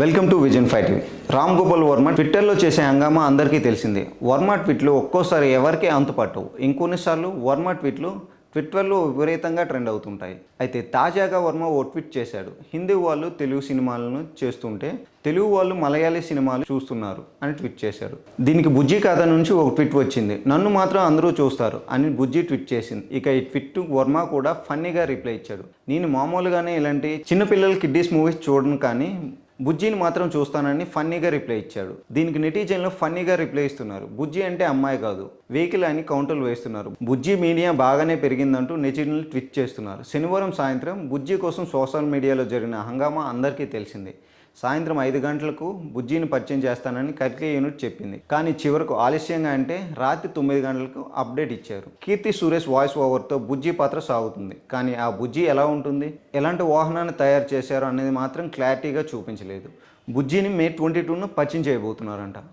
Welcome to vision five TV Ram Gopal Varma ట్విట్టర్లో చేసే హంగామా అందరికీ తెలిసిందే. వర్మ ట్వీట్లు ఒక్కోసారి ఎవరికీ అంతుపట్టవు. ఇంకొన్నిసార్లు వర్మ ట్వీట్లు ట్విట్టర్లో విపరీతంగా ట్రెండ్ అవుతుంటాయి. అయితే తాజాగా వర్మ ఓ ట్వీట్ చేశాడు. హిందీ వాళ్ళు తెలుగు సినిమాలను చేస్తుంటే తెలుగు వాళ్ళు మలయాళీ సినిమాలు చూస్తున్నారు అని ట్వీట్ చేశాడు. దీనికి బుజ్జి కథ నుంచి ఒక ట్వీట్ వచ్చింది. నన్ను మాత్రం అందరూ చూస్తారు అని బుజ్జి ట్వీట్ చేసింది. ఇక ఈ ట్వీట్ వర్మ కూడా ఫన్నీగా రిప్లై ఇచ్చాడు. నేను మామూలుగానే ఇలాంటి చిన్నపిల్లల కిడ్డీస్ మూవీస్ చూడను కానీ బుజ్జిని మాత్రం చూస్తానని ఫన్నీగా రిప్లై ఇచ్చాడు. దీనికి నెటిజన్లు ఫన్నీగా రిప్లై ఇస్తున్నారు. బుజ్జి అంటే అమ్మాయి కాదు. వెహికల్ అని కౌంటర్లు వేస్తున్నారు. బుజ్జి మీడియా బాగానే పెరిగిందంటూ నెటిజన్లు ట్విట్ చేస్తున్నారు. శనివారం సాయంత్రం బుజ్జి కోసం సోషల్ మీడియాలో జరిగిన హంగామా అందరికీ తెలిసింది. సాయంత్రం ఐదు గంటలకు బుజ్జిని పరిచయం చేస్తానని కల్కి యూనిట్ చెప్పింది. కానీ చివరకు ఆలస్యంగా అంటే రాత్రి తొమ్మిది గంటలకు అప్డేట్ ఇచ్చారు. కీర్తి సురేష్ వాయిస్ ఓవర్తో బుజ్జి పాత్ర సాగుతుంది. కానీ ఆ బుజ్జి ఎలా ఉంటుంది? ఎలాంటి వాహనాన్ని తయారు చేశారు అనేది మాత్రం క్లారిటీగా చూపించలేదు. లేదు. బుజ్జిని మే ట్వంటీ టూను పరిచయం చేయబోతున్నారంట